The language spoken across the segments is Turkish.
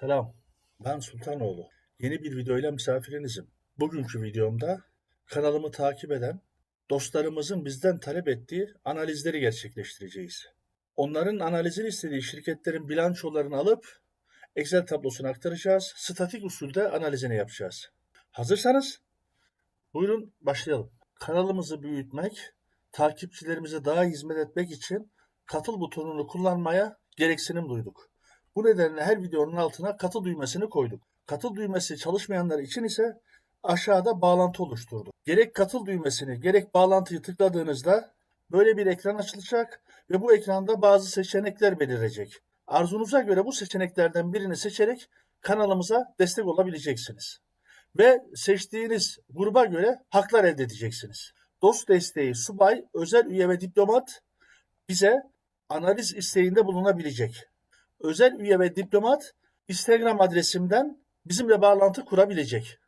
Selam, ben Sultanoğlu. Yeni bir videoyla misafirinizim. Bugünkü videomda kanalımı takip eden dostlarımızın bizden talep ettiği analizleri gerçekleştireceğiz. Onların analizini istediği şirketlerin bilançolarını alıp Excel tablosuna aktaracağız. Statik usulde analizini yapacağız. Hazırsanız buyurun başlayalım. Kanalımızı büyütmek, takipçilerimize daha hizmet etmek için katıl butonunu kullanmaya gereksinim duyduk. Bu nedenle her videonun altına katıl düğmesini koyduk. Katıl düğmesi çalışmayanlar için ise aşağıda bağlantı oluşturduk. Gerek katıl düğmesini gerek bağlantıyı tıkladığınızda böyle bir ekran açılacak ve bu ekranda bazı seçenekler belirecek. Arzunuza göre bu seçeneklerden birini seçerek kanalımıza destek olabileceksiniz. Ve seçtiğiniz gruba göre haklar elde edeceksiniz. Dost desteği, subay, özel üye ve diplomat bize analiz isteğinde bulunabilecek özel üye ve diplomat Instagram adresimden bizimle bağlantı kurabilecek.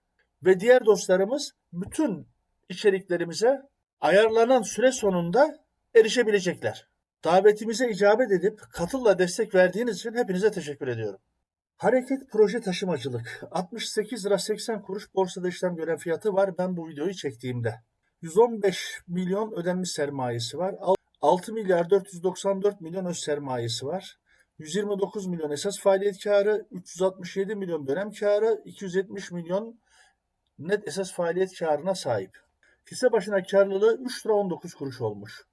Ve diğer dostlarımız bütün içeriklerimize ayarlanan süre sonunda erişebilecekler. Davetimize icabet edip katılla destek verdiğiniz için hepinize teşekkür ediyorum. Hareket proje taşımacılık 68 lira 80 kuruş borsada işlem gören fiyatı var ben bu videoyu çektiğimde. 115 milyon ödenmiş sermayesi var. 6 milyar 494 milyon öz sermayesi var. 129 milyon esas faaliyet karı, 367 milyon dönem karı, 270 milyon net esas faaliyet karına sahip. Hisse başına karlılığı 3 lira 19 kuruş olmuş.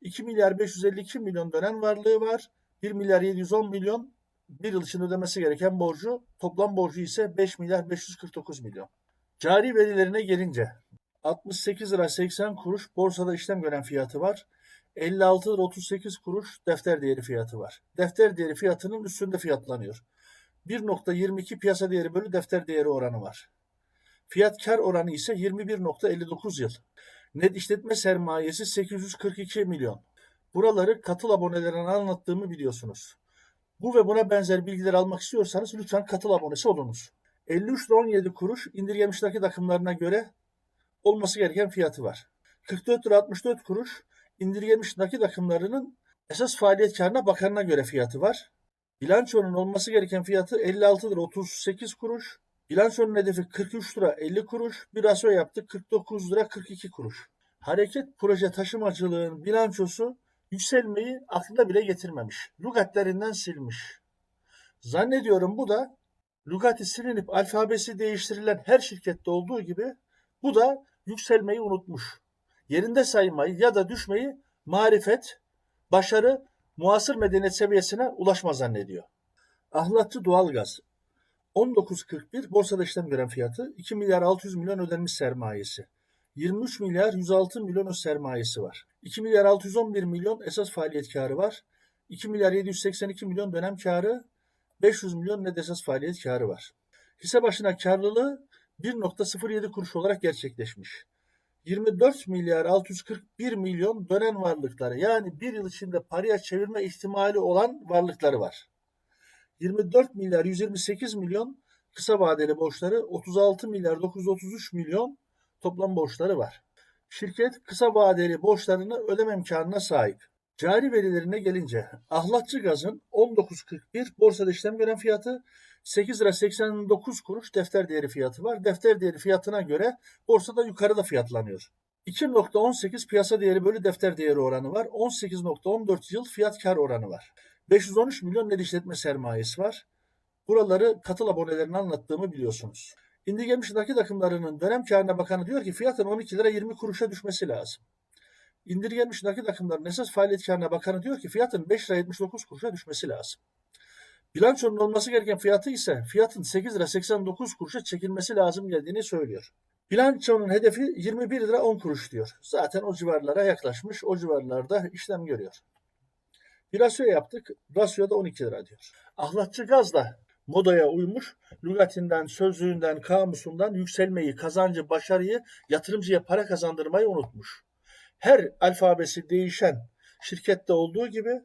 2 milyar 552 milyon dönem varlığı var. 1 milyar 710 milyon bir yıl içinde ödemesi gereken borcu, toplam borcu ise 5 milyar 549 milyon. Cari verilerine gelince 68 lira 80 kuruş borsada işlem gören fiyatı var. 56 lira 38 kuruş defter değeri fiyatı var. Defter değeri fiyatının üstünde fiyatlanıyor. 1.22 piyasa değeri bölü defter değeri oranı var. Fiyat kar oranı ise 21.59 yıl. Net işletme sermayesi 842 milyon. Buraları katıl abonelerine anlattığımı biliyorsunuz. Bu ve buna benzer bilgiler almak istiyorsanız lütfen katıl abonesi olunuz. 53 lira 17 kuruş indirgemiş nakit akımlarına göre olması gereken fiyatı var. 44 lira 64 kuruş indirgemiş nakit akımlarının esas faaliyet karına bakanına göre fiyatı var. Bilançonun olması gereken fiyatı 56 lira 38 kuruş. Bilançonun hedefi 43 lira 50 kuruş. Bir rasyo yaptık 49 lira 42 kuruş. Hareket proje taşımacılığın bilançosu yükselmeyi aklına bile getirmemiş. Lugatlerinden silmiş. Zannediyorum bu da lugati silinip alfabesi değiştirilen her şirkette olduğu gibi bu da yükselmeyi unutmuş yerinde saymayı ya da düşmeyi marifet, başarı, muasır medeniyet seviyesine ulaşma zannediyor. Ahlatçı doğalgaz 19.41 borsada işlem gören fiyatı 2 milyar 600 milyon ödenmiş sermayesi. 23 milyar 106 milyon sermayesi var. 2 milyar 611 milyon esas faaliyet karı var. 2 milyar 782 milyon dönem karı, 500 milyon net esas faaliyet karı var. Hisse başına karlılığı 1.07 kuruş olarak gerçekleşmiş. 24 milyar 641 milyon dönen varlıkları yani bir yıl içinde paraya çevirme ihtimali olan varlıkları var. 24 milyar 128 milyon kısa vadeli borçları 36 milyar 933 milyon toplam borçları var. Şirket kısa vadeli borçlarını ödeme imkanına sahip. Cari verilerine gelince ahlatçı gazın 19.41 borsada işlem gören fiyatı 8 lira 89 kuruş defter değeri fiyatı var. Defter değeri fiyatına göre borsada yukarıda fiyatlanıyor. 2.18 piyasa değeri bölü defter değeri oranı var. 18.14 yıl fiyat kar oranı var. 513 milyon net işletme sermayesi var. Buraları katıl abonelerine anlattığımı biliyorsunuz. İndirgemiş nakit akımlarının dönem karına bakanı diyor ki fiyatın 12 lira 20 kuruşa düşmesi lazım. İndirgenmiş nakit akımlarının esas faaliyet karına bakanı diyor ki fiyatın 5 lira 79 kuruşa düşmesi lazım. Bilançonun olması gereken fiyatı ise fiyatın 8 lira 89 kuruşa çekilmesi lazım geldiğini söylüyor. Bilançonun hedefi 21 lira 10 kuruş diyor. Zaten o civarlara yaklaşmış, o civarlarda işlem görüyor. Bir rasyo yaptık, rasyoda 12 lira diyor. Ahlatçı gaz da modaya uymuş, lügatinden, sözlüğünden, kamusundan yükselmeyi, kazancı, başarıyı, yatırımcıya para kazandırmayı unutmuş. Her alfabesi değişen şirkette olduğu gibi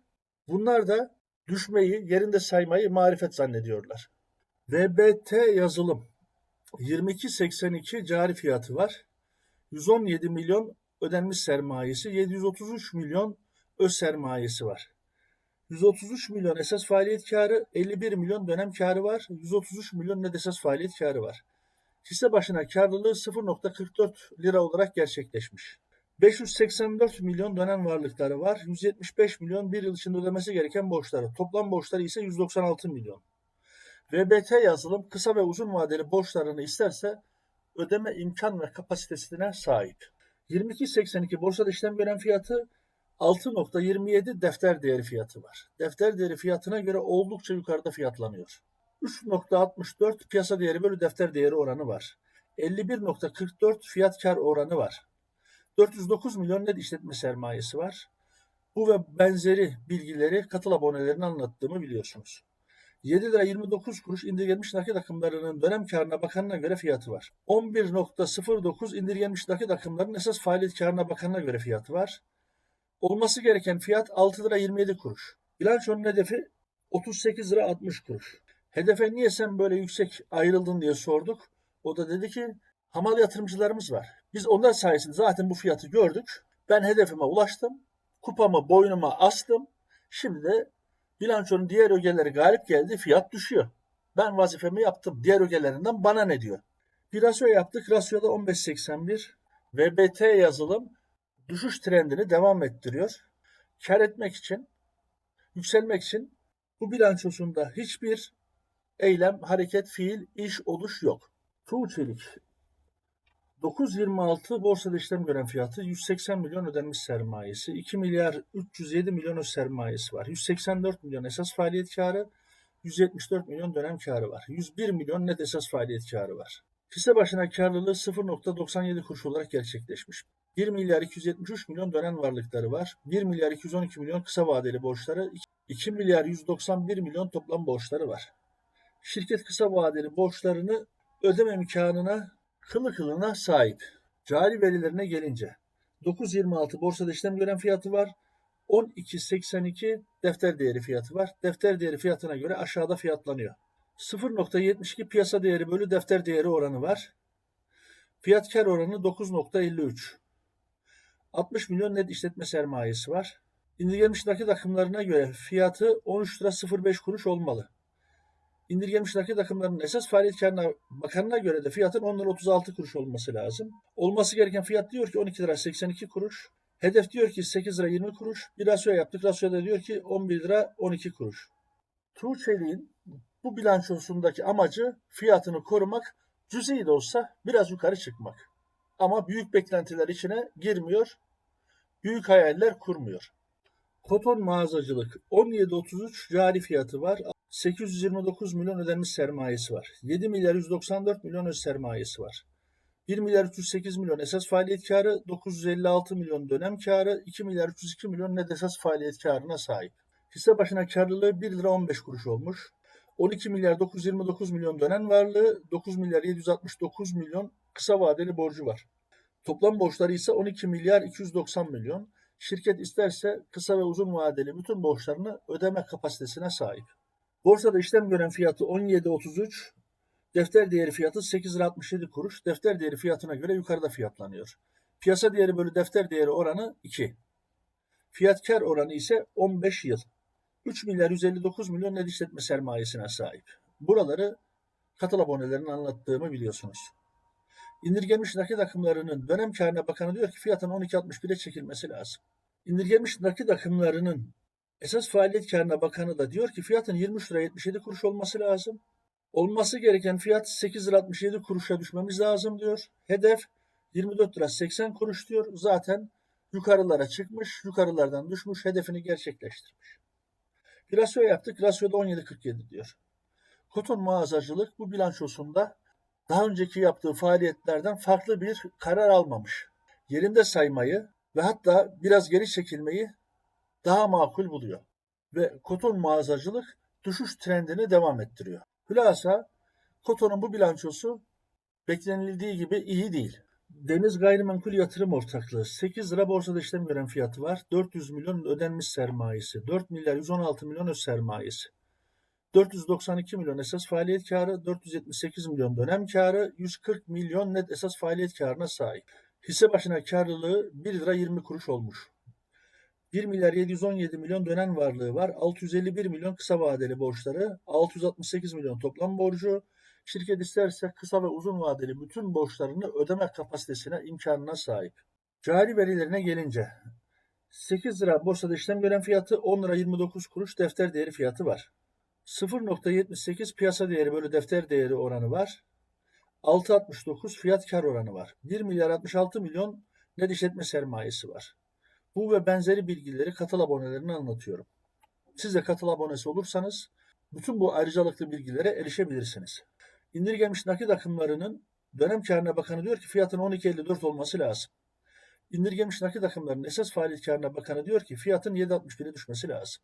bunlar da düşmeyi, yerinde saymayı marifet zannediyorlar. VBT yazılım 22.82 cari fiyatı var. 117 milyon ödenmiş sermayesi, 733 milyon öz sermayesi var. 133 milyon esas faaliyet karı, 51 milyon dönem karı var. 133 milyon net esas faaliyet karı var. Hisse başına karlılığı 0.44 lira olarak gerçekleşmiş. 584 milyon dönem varlıkları var. 175 milyon bir yıl içinde ödemesi gereken borçları. Toplam borçları ise 196 milyon. VBT yazılım kısa ve uzun vadeli borçlarını isterse ödeme imkan ve kapasitesine sahip. 22.82 borsada işlem gören fiyatı 6.27 defter değeri fiyatı var. Defter değeri fiyatına göre oldukça yukarıda fiyatlanıyor. 3.64 piyasa değeri bölü defter değeri oranı var. 51.44 fiyat kar oranı var. 409 milyon net işletme sermayesi var. Bu ve benzeri bilgileri katıl abonelerine anlattığımı biliyorsunuz. 7 lira 29 kuruş indirgenmiş nakit akımlarının dönem karına bakanına göre fiyatı var. 11.09 indirgenmiş nakit akımlarının esas faaliyet karına bakanına göre fiyatı var. Olması gereken fiyat 6 lira 27 kuruş. Bilançonun hedefi 38 lira 60 kuruş. Hedefe niye sen böyle yüksek ayrıldın diye sorduk. O da dedi ki hamal yatırımcılarımız var. Biz onlar sayesinde zaten bu fiyatı gördük. Ben hedefime ulaştım. Kupamı boynuma astım. Şimdi bilançonun diğer ögeleri galip geldi. Fiyat düşüyor. Ben vazifemi yaptım. Diğer ögelerinden bana ne diyor? Bir rasyo yaptık. Rasyoda 15.81. VBT yazılım düşüş trendini devam ettiriyor. Kar etmek için, yükselmek için bu bilançosunda hiçbir eylem, hareket, fiil, iş, oluş yok. Tuğ Çelik 9.26 borsada işlem gören fiyatı 180 milyon ödenmiş sermayesi, 2 milyar 307 milyon öz sermayesi var. 184 milyon esas faaliyet karı, 174 milyon dönem karı var. 101 milyon net esas faaliyet karı var. Hisse başına karlılığı 0.97 kuruş olarak gerçekleşmiş. 1 milyar 273 milyon dönem varlıkları var. 1 milyar 212 milyon kısa vadeli borçları, 2 milyar 191 milyon toplam borçları var. Şirket kısa vadeli borçlarını ödeme imkanına kılı kılına sahip. Cari verilerine gelince 9.26 borsada işlem gören fiyatı var. 12.82 defter değeri fiyatı var. Defter değeri fiyatına göre aşağıda fiyatlanıyor. 0.72 piyasa değeri bölü defter değeri oranı var. Fiyat kar oranı 9.53. 60 milyon net işletme sermayesi var. İndirgenmiş nakit akımlarına göre fiyatı 13 lira 05 kuruş olmalı. İndirgenmiş nakit akımlarının esas faaliyet karına bakanına göre de fiyatın 10 lira 36 kuruş olması lazım. Olması gereken fiyat diyor ki 12 lira 82 kuruş. Hedef diyor ki 8 lira 20 kuruş. Bir rasyo yaptık. Rasyoda diyor ki 11 lira 12 kuruş. Tuğçelik'in bu bilançosundaki amacı fiyatını korumak, cüzi de olsa biraz yukarı çıkmak. Ama büyük beklentiler içine girmiyor, büyük hayaller kurmuyor. Koton mağazacılık 17.33 cari fiyatı var. 829 milyon ödenmiş sermayesi var. 7 milyar 194 milyon öz sermayesi var. 1 milyar 308 milyon esas faaliyet karı, 956 milyon dönem karı, 2 milyar 302 milyon net esas faaliyet karına sahip. Hisse başına karlılığı 1 lira 15 kuruş olmuş. 12 milyar 929 milyon dönem varlığı, 9 milyar 769 milyon kısa vadeli borcu var. Toplam borçları ise 12 milyar 290 milyon. Şirket isterse kısa ve uzun vadeli bütün borçlarını ödeme kapasitesine sahip. Borsada işlem gören fiyatı 17.33, defter değeri fiyatı 8 lira 67 kuruş. Defter değeri fiyatına göre yukarıda fiyatlanıyor. Piyasa değeri bölü defter değeri oranı 2. Fiyat kar oranı ise 15 yıl. 3 milyar 159 milyon net işletme sermayesine sahip. Buraları katıl abonelerinin anlattığımı biliyorsunuz. İndirgenmiş nakit akımlarının dönem karına bakanı diyor ki fiyatın 12.61'e çekilmesi lazım. İndirgenmiş nakit akımlarının esas faaliyet karına bakanı da diyor ki fiyatın 23 lira 77 kuruş olması lazım. Olması gereken fiyat 8 lira 67 kuruşa düşmemiz lazım diyor. Hedef 24 lira 80 kuruş diyor. Zaten yukarılara çıkmış, yukarılardan düşmüş, hedefini gerçekleştirmiş. Bir rasyo yaptık, rasyoda 17.47 diyor. Koton mağazacılık bu bilançosunda daha önceki yaptığı faaliyetlerden farklı bir karar almamış. Yerinde saymayı ve hatta biraz geri çekilmeyi daha makul buluyor. Ve koton mağazacılık düşüş trendini devam ettiriyor. Hülasa kotonun bu bilançosu beklenildiği gibi iyi değil. Deniz Gayrimenkul Yatırım Ortaklığı 8 lira borsada işlem gören fiyatı var. 400 milyon ödenmiş sermayesi. 4 milyar 116 milyon öz sermayesi. 492 milyon esas faaliyet karı, 478 milyon dönem karı, 140 milyon net esas faaliyet karına sahip. Hisse başına karlılığı 1 lira 20 kuruş olmuş. 1 milyar 717 milyon dönen varlığı var. 651 milyon kısa vadeli borçları, 668 milyon toplam borcu. Şirket isterse kısa ve uzun vadeli bütün borçlarını ödeme kapasitesine, imkanına sahip. Cari verilerine gelince 8 lira borsada işlem gören fiyatı 10 lira 29 kuruş defter değeri fiyatı var. 0.78 piyasa değeri bölü defter değeri oranı var. 6.69 fiyat kar oranı var. 1 milyar 66 milyon net işletme sermayesi var. Bu ve benzeri bilgileri katıl abonelerine anlatıyorum. Siz de katıl abonesi olursanız bütün bu ayrıcalıklı bilgilere erişebilirsiniz. İndirgemiş nakit akımlarının dönem karına bakanı diyor ki fiyatın 12.54 olması lazım. İndirgemiş nakit akımlarının esas faaliyet karına bakanı diyor ki fiyatın 7.61'e düşmesi lazım.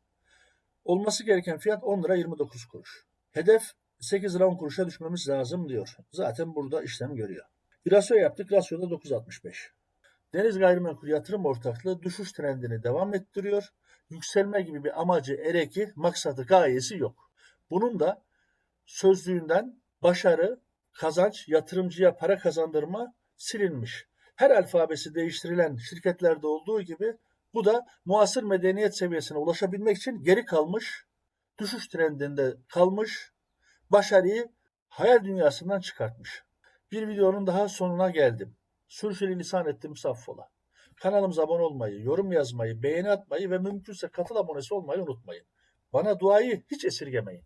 Olması gereken fiyat 10 lira 29 kuruş. Hedef 8 lira 10 kuruşa düşmemiz lazım diyor. Zaten burada işlem görüyor. Bir rasyo yaptık. Rasyoda 9.65. Deniz Gayrimenkul Yatırım Ortaklığı düşüş trendini devam ettiriyor. Yükselme gibi bir amacı, ereki, maksadı, gayesi yok. Bunun da sözlüğünden başarı, kazanç, yatırımcıya para kazandırma silinmiş. Her alfabesi değiştirilen şirketlerde olduğu gibi bu da muasır medeniyet seviyesine ulaşabilmek için geri kalmış, düşüş trendinde kalmış, başarıyı hayal dünyasından çıkartmış. Bir videonun daha sonuna geldim. Sürçülisan ettim saffola. Kanalımıza abone olmayı, yorum yazmayı, beğeni atmayı ve mümkünse katıl abonesi olmayı unutmayın. Bana duayı hiç esirgemeyin.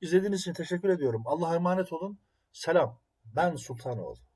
İzlediğiniz için teşekkür ediyorum. Allah'a emanet olun. Selam. Ben Sultanoğlu.